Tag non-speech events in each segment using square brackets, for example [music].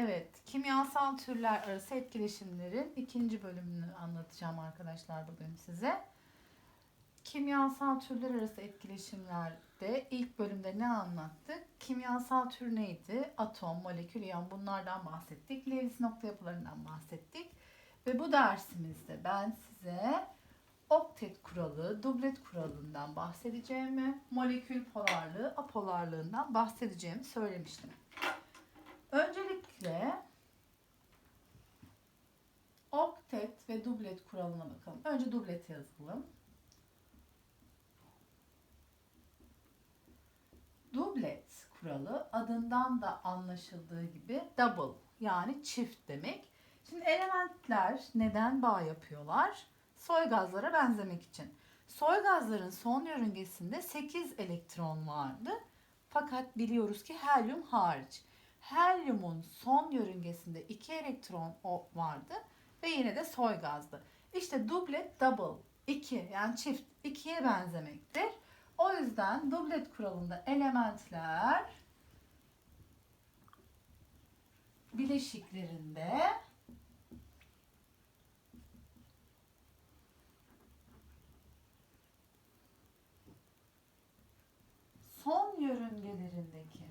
Evet, kimyasal türler arası etkileşimlerin ikinci bölümünü anlatacağım arkadaşlar bugün size. Kimyasal türler arası etkileşimlerde ilk bölümde ne anlattık? Kimyasal tür neydi? Atom, molekül, iyon bunlardan bahsettik. Lewis nokta yapılarından bahsettik. Ve bu dersimizde ben size oktet kuralı, dublet kuralından bahsedeceğimi, molekül polarlığı, apolarlığından bahsedeceğimi söylemiştim. Öncelikle oktet ve dublet kuralına bakalım. Önce dublet yazalım. Dublet kuralı adından da anlaşıldığı gibi double yani çift demek. Şimdi elementler neden bağ yapıyorlar? Soy gazlara benzemek için. Soy gazların son yörüngesinde 8 elektron vardı. Fakat biliyoruz ki helyum hariç. Helyumun son yörüngesinde 2 elektron vardı ve yine de soy gazdı. İşte dublet double 2 yani çift 2'ye benzemektir. O yüzden dublet kuralında elementler bileşiklerinde son yörüngelerindeki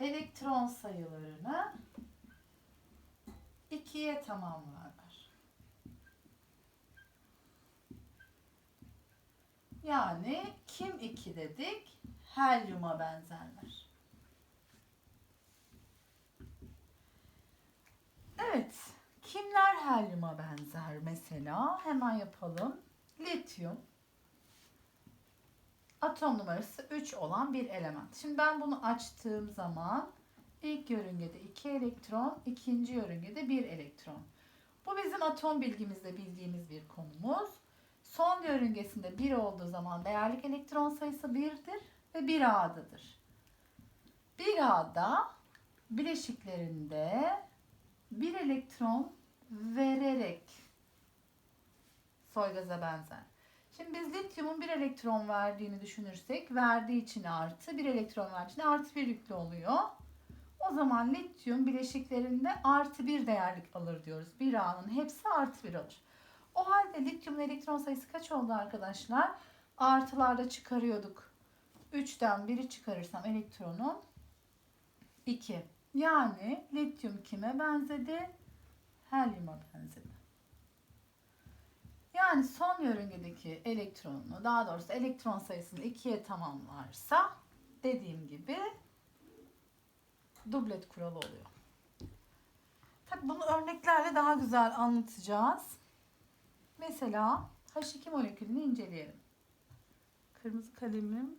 elektron sayılarını ikiye tamamlarlar. Yani kim iki dedik? Helyuma benzerler. Evet. Kimler helyuma benzer mesela? Hemen yapalım. Lityum. Atom numarası 3 olan bir element. Şimdi ben bunu açtığım zaman ilk yörüngede 2 elektron, ikinci yörüngede 1 elektron. Bu bizim atom bilgimizde bildiğimiz bir konumuz. Son yörüngesinde 1 olduğu zaman değerlik elektron sayısı 1'dir ve 1 A'dadır. 1 A'da bileşiklerinde 1 elektron vererek soy gaza benzer. Şimdi biz lityumun 1 elektron verdiğini düşünürsek verdiği için artı 1 elektron verdiği için artı 1 yüklü oluyor. O zaman lityum bileşiklerinde artı 1 değerlik alır diyoruz. 1 A'nın hepsi artı 1 alır. O halde lityumun elektron sayısı kaç oldu arkadaşlar? Artılarda çıkarıyorduk. 3'ten 1'i çıkarırsam elektronum 2. Yani lityum kime benzedi? Helyuma benzedi. Yani son yörüngedeki elektronunu, daha doğrusu elektron sayısını 2'ye tamamlarsa dediğim gibi dublet kuralı oluyor. Tabii bunu örneklerle daha güzel anlatacağız. Mesela H2 molekülünü inceleyelim. Kırmızı kalemim.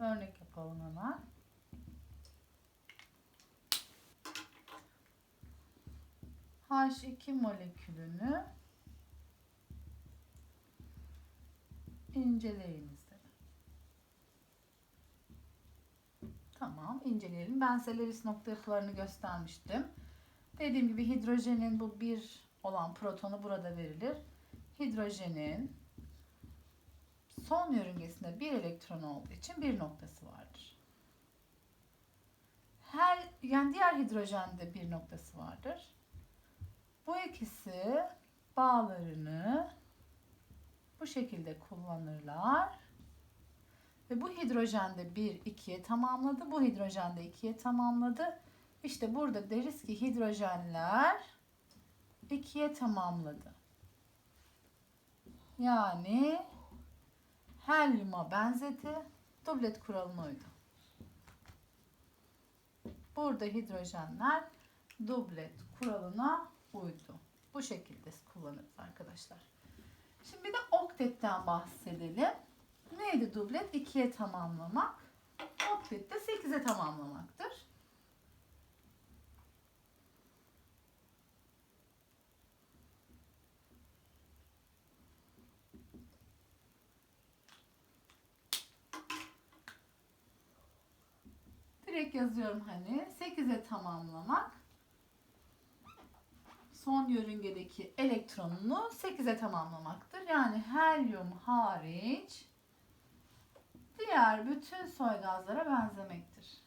Örnek yapalım hemen. H2 molekülünü inceleyiniz. Tamam inceleyelim. Ben size Lewis nokta yapılarını göstermiştim. Dediğim gibi hidrojenin bu bir olan protonu burada verilir. Hidrojenin son yörüngesinde bir elektron olduğu için bir noktası vardır. Her yani diğer hidrojende bir noktası vardır. Bu ikisi bağlarını bu şekilde kullanırlar. Ve bu hidrojende 1 2'ye tamamladı. Bu hidrojende 2'ye tamamladı. İşte burada deriz ki hidrojenler 2'ye tamamladı. Yani helyuma benzedi. Dublet kuralına uydu. Burada hidrojenler dublet kuralına uydu. Bu şekilde kullanırız arkadaşlar. Şimdi bir de oktetten bahsedelim. Neydi dublet? 2'ye tamamlamak. Oktet de 8'e tamamlamaktır. Direkt yazıyorum hani 8'e tamamlamak son yörüngedeki elektronunu 8'e tamamlamaktır. Yani helyum hariç diğer bütün soy gazlara benzemektir.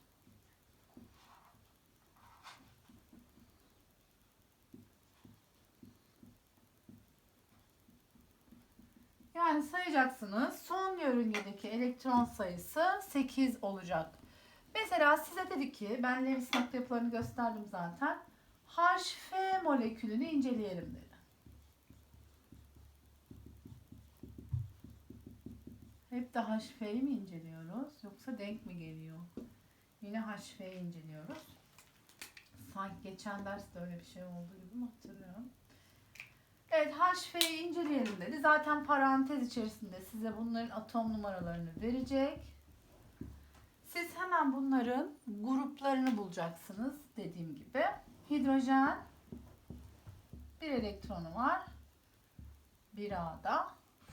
Yani sayacaksınız. Son yörüngedeki elektron sayısı 8 olacak. Mesela size dedi ki, ben Lewis nokta yapılarını gösterdim zaten. HF molekülünü inceleyelim dedi. Hep de HF'yi mi inceliyoruz yoksa denk mi geliyor? Yine HF'yi inceliyoruz. Sanki geçen derste öyle bir şey oldu gibi mi hatırlıyorum. Evet HF'yi inceleyelim dedi. Zaten parantez içerisinde size bunların atom numaralarını verecek. Siz hemen bunların gruplarını bulacaksınız dediğim gibi. Hidrojen bir elektronu var. Bir A'da.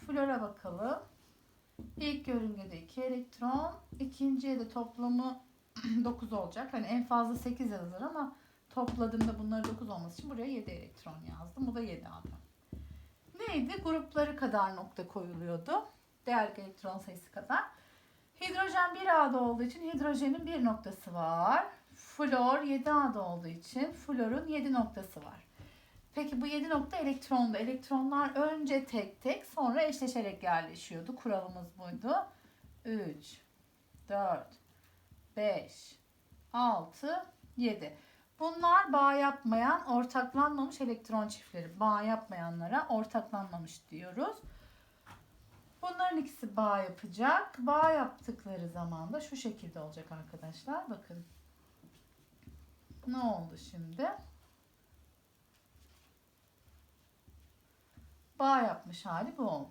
Flora bakalım. İlk yörüngede 2 elektron. ikinciye de toplamı [clears throat] 9 olacak. Hani en fazla 8 yazılır ama topladığımda bunları 9 olması için buraya 7 elektron yazdım. Bu da 7 A'da. Neydi? Grupları kadar nokta koyuluyordu. Değer elektron sayısı kadar. Hidrojen 1A'da olduğu için hidrojenin bir noktası var. Flor 7A'da olduğu için florun 7 noktası var. Peki bu 7 nokta elektronda. Elektronlar önce tek tek sonra eşleşerek yerleşiyordu. Kuralımız buydu. 3, 4, 5, 6, 7. Bunlar bağ yapmayan, ortaklanmamış elektron çiftleri. Bağ yapmayanlara ortaklanmamış diyoruz. Bunların ikisi bağ yapacak. Bağ yaptıkları zaman da şu şekilde olacak arkadaşlar. Bakın. Ne oldu şimdi? Bağ yapmış hali bu oldu.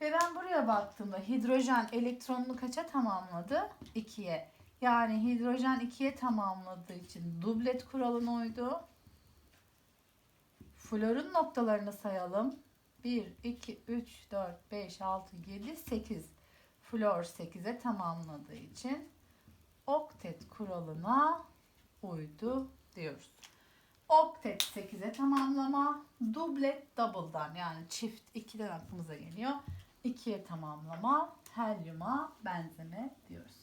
Ve ben buraya baktığımda hidrojen elektronunu kaça tamamladı? 2'ye. Yani hidrojen 2'ye tamamladığı için dublet kuralına uydu. Florun noktalarını sayalım. 1, 2, 3, 4, 5, 6, 7, 8. Flor 8'e tamamladığı için oktet kuralına uydu diyoruz. Oktet 8'e tamamlama, dublet double'dan yani çift 2'den aklımıza geliyor. 2'ye tamamlama, helyuma benzeme diyoruz.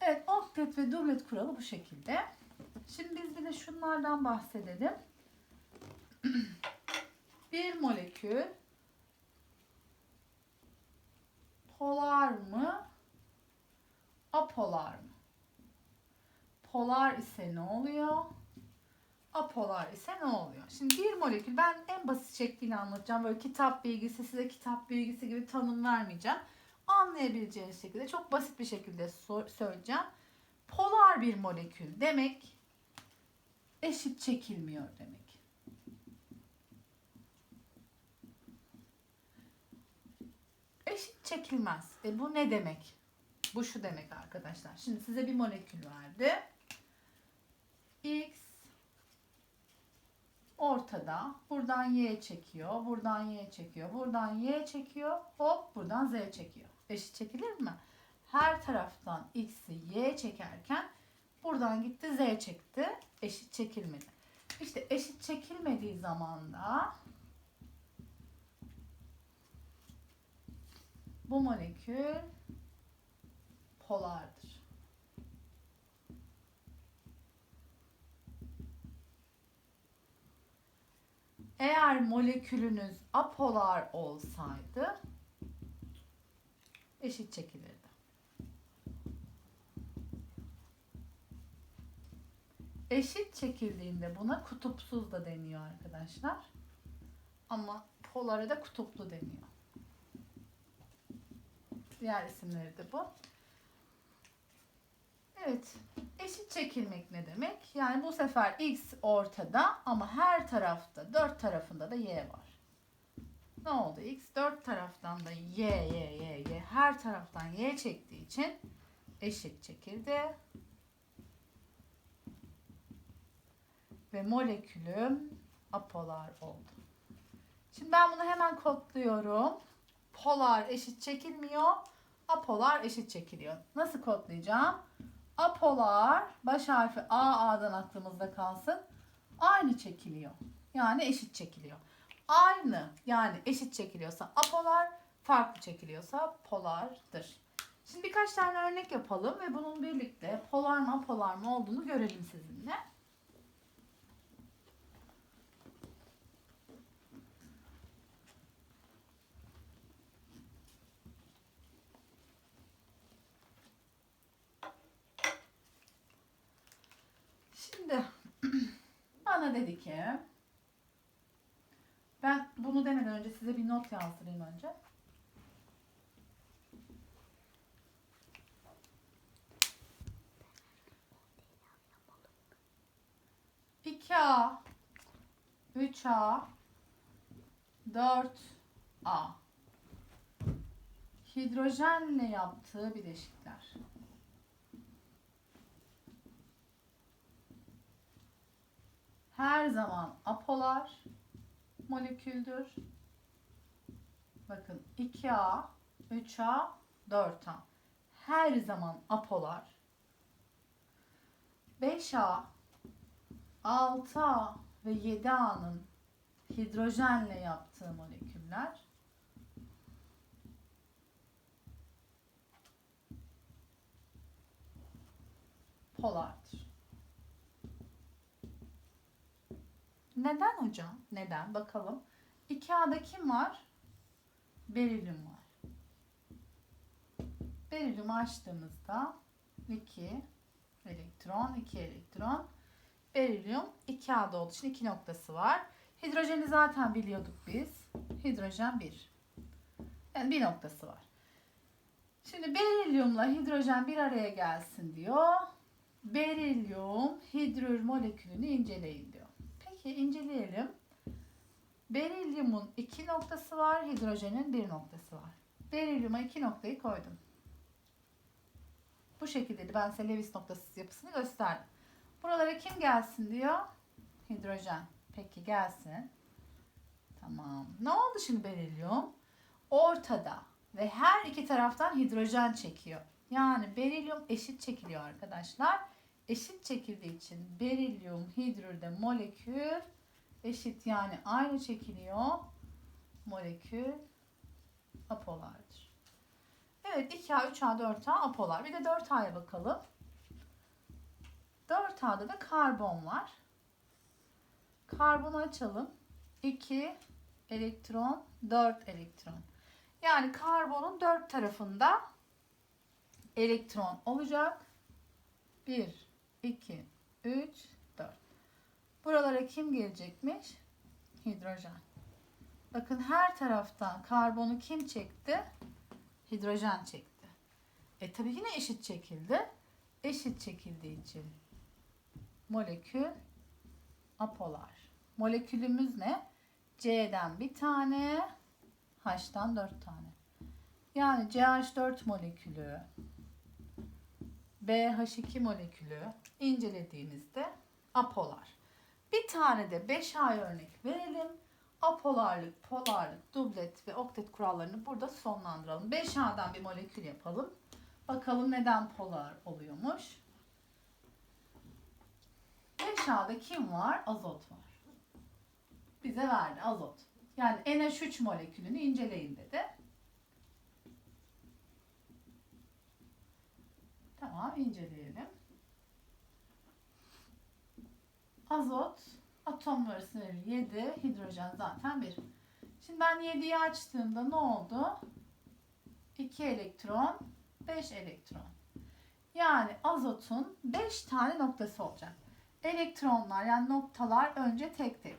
Evet, oktet ve dublet kuralı bu şekilde. Şimdi biz bir de şunlardan bahsedelim. [clears throat] bir molekül polar mı, apolar mı? Polar ise ne oluyor? Apolar ise ne oluyor? Şimdi bir molekül ben en basit şekliyle anlatacağım. Böyle kitap bilgisi size kitap bilgisi gibi tanım vermeyeceğim. Anlayabileceğiniz şekilde çok basit bir şekilde söyleyeceğim. Polar bir molekül demek eşit çekilmiyor demek. Eşit çekilmez. E bu ne demek? Bu şu demek arkadaşlar. Şimdi size bir molekül verdi. X ortada. Buradan Y çekiyor. Buradan Y çekiyor. Buradan Y çekiyor. Hop buradan Z çekiyor. Eşit çekilir mi? Her taraftan X'i Y çekerken buradan gitti Z çekti. Eşit çekilmedi. İşte eşit çekilmediği zaman da bu molekül polardır. Eğer molekülünüz apolar olsaydı eşit çekilirdi. Eşit çekildiğinde buna kutupsuz da deniyor arkadaşlar. Ama polara da kutuplu deniyor. Diğer isimleri de bu. Evet. Eşit çekilmek ne demek? Yani bu sefer x ortada ama her tarafta, dört tarafında da y var. Ne oldu? x dört taraftan da y, y, y, y. Her taraftan y çektiği için eşit çekildi. Ve molekülüm apolar oldu. Şimdi ben bunu hemen kodluyorum. Polar eşit çekilmiyor. Apolar eşit çekiliyor. Nasıl kodlayacağım? Apolar baş harfi A A'dan aklımızda kalsın. Aynı çekiliyor. Yani eşit çekiliyor. Aynı yani eşit çekiliyorsa apolar, farklı çekiliyorsa polardır. Şimdi birkaç tane örnek yapalım ve bunun birlikte polar mı apolar mı olduğunu görelim sizinle. Şimdi bana dedi ki ben bunu demeden önce size bir not yazdırayım önce. İki A, üç A, dört A. Hidrojenle yaptığı bileşikler. Her zaman apolar moleküldür. Bakın 2A, 3A, 4A. Her zaman apolar. 5A, 6A ve 7A'nın hidrojenle yaptığı moleküller polardır. Neden hocam? Neden? Bakalım. 2A'da kim var? Berilyum var. Berilyumu açtığımızda 2 elektron, 2 elektron. Berilyum 2A'da olduğu için 2 noktası var. Hidrojeni zaten biliyorduk biz. Hidrojen 1. Yani bir noktası var. Şimdi berilyumla hidrojen bir araya gelsin diyor. Berilyum hidrür molekülünü inceleyin. Peki inceleyelim. Berilyumun iki noktası var, hidrojenin bir noktası var. Berilyuma iki noktayı koydum. Bu şekilde ben size Lewis noktası yapısını gösterdim. Buralara kim gelsin diyor? Hidrojen. Peki gelsin. Tamam. Ne oldu şimdi berilyum? Ortada ve her iki taraftan hidrojen çekiyor. Yani berilyum eşit çekiliyor arkadaşlar eşit çekildiği için berilyum hidrürde molekül eşit yani aynı çekiliyor. Molekül apolardır. Evet 2A, 3A, 4A apolar. Bir de 4A'ya bakalım. 4A'da da karbon var. Karbonu açalım. 2 elektron, 4 elektron. Yani karbonun 4 tarafında elektron olacak. 1, 2, 3, 4. Buralara kim gelecekmiş? Hidrojen. Bakın her taraftan karbonu kim çekti? Hidrojen çekti. E tabi yine eşit çekildi. Eşit çekildiği için molekül apolar. Molekülümüz ne? C'den bir tane, H'tan dört tane. Yani CH4 molekülü BH2 molekülü incelediğimizde apolar. Bir tane de 5A örnek verelim. Apolarlık, polarlık, dublet ve oktet kurallarını burada sonlandıralım. 5A'dan bir molekül yapalım. Bakalım neden polar oluyormuş. 5A'da kim var? Azot var. Bize verdi azot. Yani NH3 molekülünü inceleyin dedi. Tamam inceleyelim. Azot atom numarası 7, hidrojen zaten 1. Şimdi ben 7'yi açtığımda ne oldu? 2 elektron, 5 elektron. Yani azotun 5 tane noktası olacak. Elektronlar yani noktalar önce tek tek.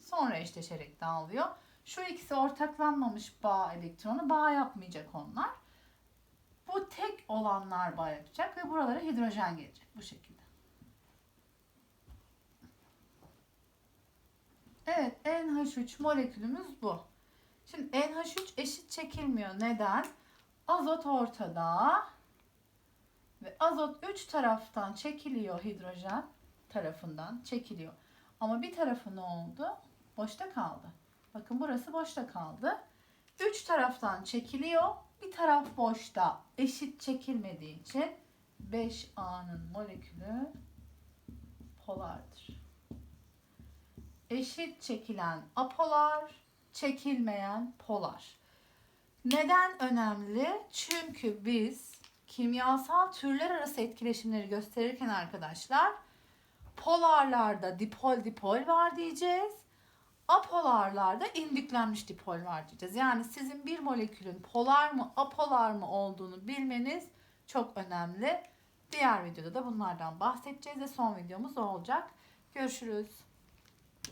Sonra eşleşerek dağılıyor. Şu ikisi ortaklanmamış bağ elektronu bağ yapmayacak onlar. Bu tek olanlar bağ yapacak ve buralara hidrojen gelecek bu şekilde. Evet NH3 molekülümüz bu. Şimdi NH3 eşit çekilmiyor. Neden? Azot ortada ve azot 3 taraftan çekiliyor hidrojen tarafından çekiliyor. Ama bir tarafı ne oldu? Boşta kaldı. Bakın burası boşta kaldı. Üç taraftan çekiliyor. Bir taraf boşta eşit çekilmediği için 5A'nın molekülü polardır. Eşit çekilen apolar, çekilmeyen polar. Neden önemli? Çünkü biz kimyasal türler arası etkileşimleri gösterirken arkadaşlar polarlarda dipol dipol var diyeceğiz. Apolarlarda indüklenmiş dipol var diyeceğiz. Yani sizin bir molekülün polar mı apolar mı olduğunu bilmeniz çok önemli. Diğer videoda da bunlardan bahsedeceğiz ve son videomuz o olacak. Görüşürüz.